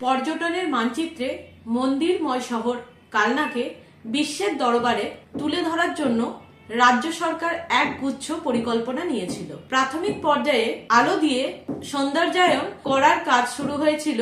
পর্যটনের মানচিত্রে মন্দিরময় শহর কালনাকে বিশ্বের দরবারে তুলে ধরার জন্য রাজ্য সরকার এক গুচ্ছ পরিকল্পনা নিয়েছিল। প্রাথমিক পর্যায়ে আলো দিয়ে সৌন্দর্যায়ন করার কাজ শুরু হয়েছিল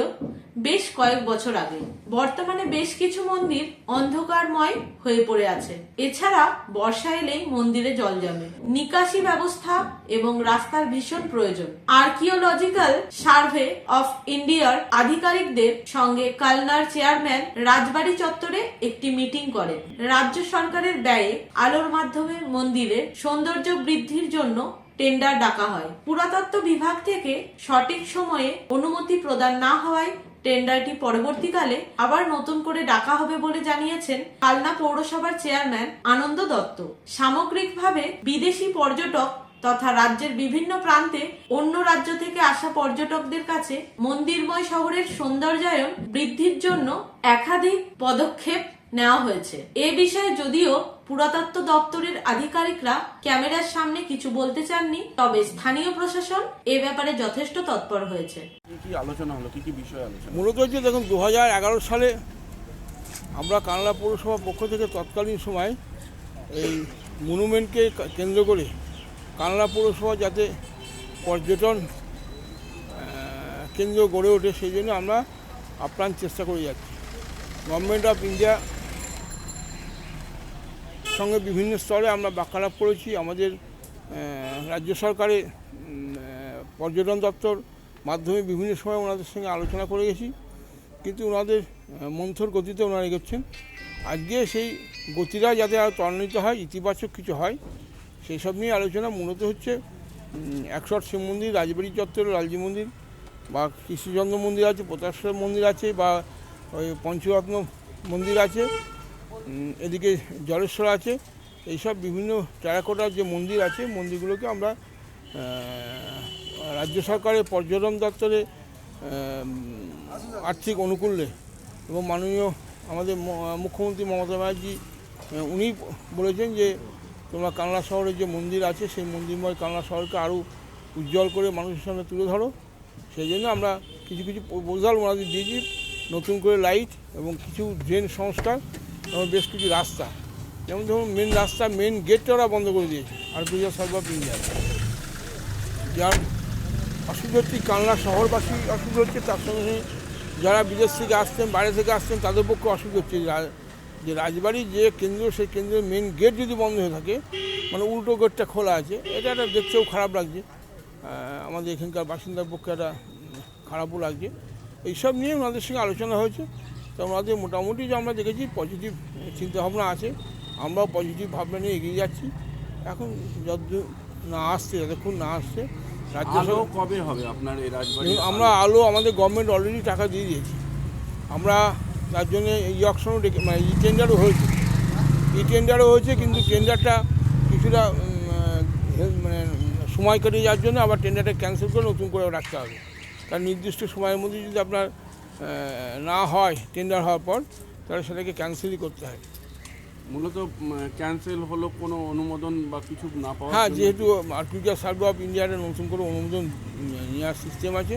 বেশ কয়েক বছর আগে। বর্তমানে বেশ কিছু মন্দির অন্ধকারময় হয়ে পড়ে আছে। এছাড়া বর্ষা এলেই মন্দিরে জল জমে। নিকাশি ব্যবস্থা এবং রাস্তার ভীষণ প্রয়োজন। আর্কিওলজিক্যাল সার্ভে অফ ইন্ডিয়ার আধিকারিকদের সঙ্গে কালনার চেয়ারম্যান রাজবাড়ি চত্বরে একটি মিটিং করেন। রাজ্য সরকারের ব্যয়ে আলোর মাধ্যমে মন্দিরের সৌন্দর্য বৃদ্ধির জন্য টেন্ডার ডাকা হয়। পুরাতত্ত্ব বিভাগ থেকে সঠিক সময়ে অনুমতি প্রদান না হওয়ায় টেন্ডারটি পরবর্তীকালে আবার নতুন করে ডাকা হবে বলে জানিয়েছেন কালনা পৌরসভার চেয়ারম্যান আনন্দ দত্ত। সামগ্রিকভাবে বিদেশি পর্যটক তথা রাজ্যের বিভিন্ন প্রান্তে অন্য রাজ্য থেকে আসা পর্যটকদের কাছে মন্দিরময় শহরের সৌন্দর্যায়ন বৃদ্ধির জন্য একাধিক পদক্ষেপ নেওয়া হয়েছে। এ বিষয়ে যদিও পুরাতত্ত্ব দপ্তরের আধিকারিকরা ক্যামেরার সামনে কিছু বলতে চাননি তবে স্থানীয় প্রশাসন এ ব্যাপারে যথেষ্ট তৎপর হয়েছে। কি কি আলোচনা হলো? কি কি বিষয় আলোচনা? মূলত হচ্ছে দেখুন দু হাজার এগারো সালে আমরা কানলা পৌরসভার পক্ষ থেকে তৎকালীন সময় এই মনুমেন্টকে কেন্দ্র করে কানলা পৌরসভা যাতে পর্যটন কেন্দ্র গড়ে ওঠে সেই জন্য আমরা আপ্রাণ চেষ্টা করে যাচ্ছি। গভর্নমেন্ট অফ ইন্ডিয়া সঙ্গে বিভিন্ন স্তরে আমরা বাক্যালাপ করেছি। আমাদের রাজ্য সরকারের পর্যটন দপ্তর মাধ্যমে বিভিন্ন সময় ওনাদের সঙ্গে আলোচনা করে গেছি। কিন্তু ওনাদের মন্থর গতিতে ওনারা এগোচ্ছেন। আজকে সেই গতিটা যাতে আরও ত্বরান্বিত হয়, ইতিবাচক কিছু হয়, সেই সব নিয়ে আলোচনা মূলত হচ্ছে একশট শিব মন্দির রাজবাড়ি চত্বর লালজি মন্দির বা কৃষ্ণচন্দ্র মন্দির আছে প্রতাশ্বর মন্দির আছে বা ওই পঞ্চরত্ন মন্দির আছে। এদিকে জলেশ্বর আছে, এইসব বিভিন্ন টেরাকোটার যে মন্দির আছে, মন্দিরগুলোকে আমরা রাজ্য সরকারের পর্যটন দপ্তরে আর্থিক অনুকূল্যে এবং মাননীয় আমাদের মুখ্যমন্ত্রী মমতা ব্যানার্জি উনি বলেছেন যে, তোমরা কানলা শহরের যে মন্দির আছে, সেই মন্দিরময় কানলা শহরকে আরও উজ্জ্বল করে মানুষের সামনে তুলে ধরো। সেই জন্য আমরা কিছু কিছু প্রপোজাল ওনাদের দিয়েছি, নতুন করে লাইট এবং কিছু ড্রেন সংস্কার। এবং বেশ কিছু রাস্তা। যেমন ধরুন মেন রাস্তা মেন গেটটা ওরা বন্ধ করে দিয়েছে, আর গুজরাট সার্ভ অফ ইন্ডিয়া যার অসুবিধা হচ্ছে কানলা শহরবাসী অসুবিধা হচ্ছে, তার সঙ্গে যারা বিদেশ থেকে আসছেন, বাইরে থেকে আসছেন, তাদের পক্ষে অসুবিধা হচ্ছে। যে রাজবাড়ির যে কেন্দ্র, সেই কেন্দ্রের মেন গেট যদি বন্ধ হয়ে থাকে মানে উল্টো গেটটা খোলা আছে, এটা একটা দেখতেও খারাপ লাগছে। আমাদের এখানকার বাসিন্দার পক্ষে একটা খারাপও লাগছে। এইসব নিয়ে ওনাদের সঙ্গে আলোচনা হয়েছে। তো ওনাদের মোটামুটি যে আমরা দেখেছি পজিটিভ চিন্তাভাবনা আছে আমরাও পজিটিভ ভাবনা নিয়ে এগিয়ে যাচ্ছি। এখন যত না আসছে যতক্ষণ না আসছে রাজ্য কবে হবে আপনার এই রাজবাড়ি আমরা আলো? আমাদের গভর্নমেন্ট অলরেডি টাকা দিয়ে দিয়েছি। আমরা তার জন্য এই অকশনও ডেকে মানে ই টেন্ডারও হয়েছে। ই টেন্ডারও হয়েছে কিন্তু টেন্ডারটা কিছুটা মানে সময় কেটে যাওয়ার জন্য আবার টেন্ডারটা ক্যান্সেল করে নতুন করে রাখতে হবে। তার নির্দিষ্ট সময়ের মধ্যে যদি আপনার না হয় টেন্ডার হওয়ার পর তাহলে সেটাকে ক্যান্সেলই করতে হয়। মূলত ক্যান্সেল হলো কোনো অনুমোদন বা কিছু না পাওয়া হ্যাঁ যেহেতু আর্টিফিশিয়াল সার্ভে অফ ইন্ডিয়ার নতুন করে অনুমোদন নেওয়ার সিস্টেম আছে।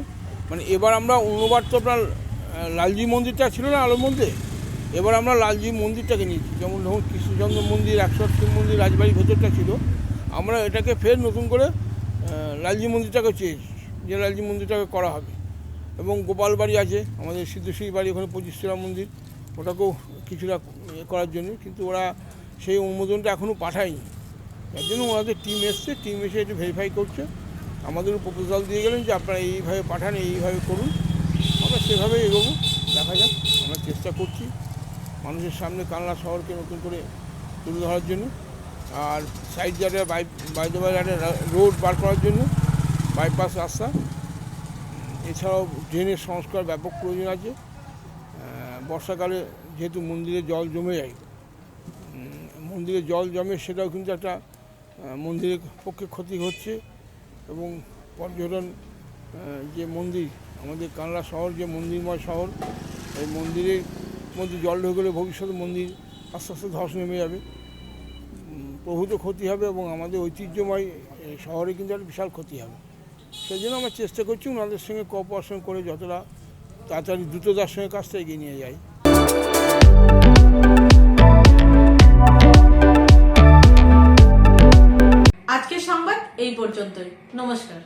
মানে এবার আমরা অন্যবার তো আপনার লালজি মন্দিরটা ছিল না আলোর মধ্যে? এবার আমরা লালজি মন্দিরটাকে নিয়েছি। যেমন ধরুন কৃষ্ণচন্দ্র মন্দির একশো মন্দির রাজবাড়ির ভেতরটা ছিল। আমরা এটাকে ফের নতুন করে লালজি মন্দিরটাকে চেয়েছি যে লালজি মন্দিরটাকে করা হবে। এবং গোপাল বাড়ি আছে, আমাদের সিদ্ধেশ্বরী বাড়ি ওখানে পঁচিশতলা মন্দির, ওটাকেও কিছুটা করার জন্য, কিন্তু ওরা সেই অনুমোদনটা এখনও পাঠায়নি। তার জন্য ওনাদের টিম এসছে টিম এসে একটু ভেরিফাই করছে। আমাদেরও প্রপোজাল দিয়ে গেলেন যে আপনারা এইভাবে পাঠান, এইভাবে করুন। আমরা সেভাবে এগোবো, দেখা যাক, আমরা চেষ্টা করছি মানুষের সামনে কানলা শহরকে নতুন করে তুলে ধরার জন্য। আর সাইড যাতে বাই বাইরে রোড বার করার জন্য বাইপাস রাস্তা। এছাড়াও ড্রেনের সংস্কার ব্যাপক প্রয়োজন আছে। বর্ষাকালে যেহেতু মন্দিরে জল জমে যায় মন্দিরে জল জমে সেটাও কিন্তু একটা মন্দিরের পক্ষে ক্ষতি হচ্ছে এবং পর্যটন যে মন্দির, আমাদের কানলা শহর যে মন্দিরময় শহর, এই মন্দিরের মধ্যে জল ঢুকলে ভবিষ্যতে মন্দির আস্তে আস্তে ধস নেমে যাবে। প্রভূত ক্ষতি হবে এবং আমাদের ঐতিহ্যময় শহরে কিন্তু একটা বিশাল ক্ষতি হবে। সেই জন্য আমরা চেষ্টা করছি ওনাদের সঙ্গে কপারেশন করে যতটা তাড়াতাড়ি দ্রুততার সঙ্গে কাজটা এগিয়ে নিয়ে যাই আজকের সংবাদ এই পর্যন্তই। নমস্কার।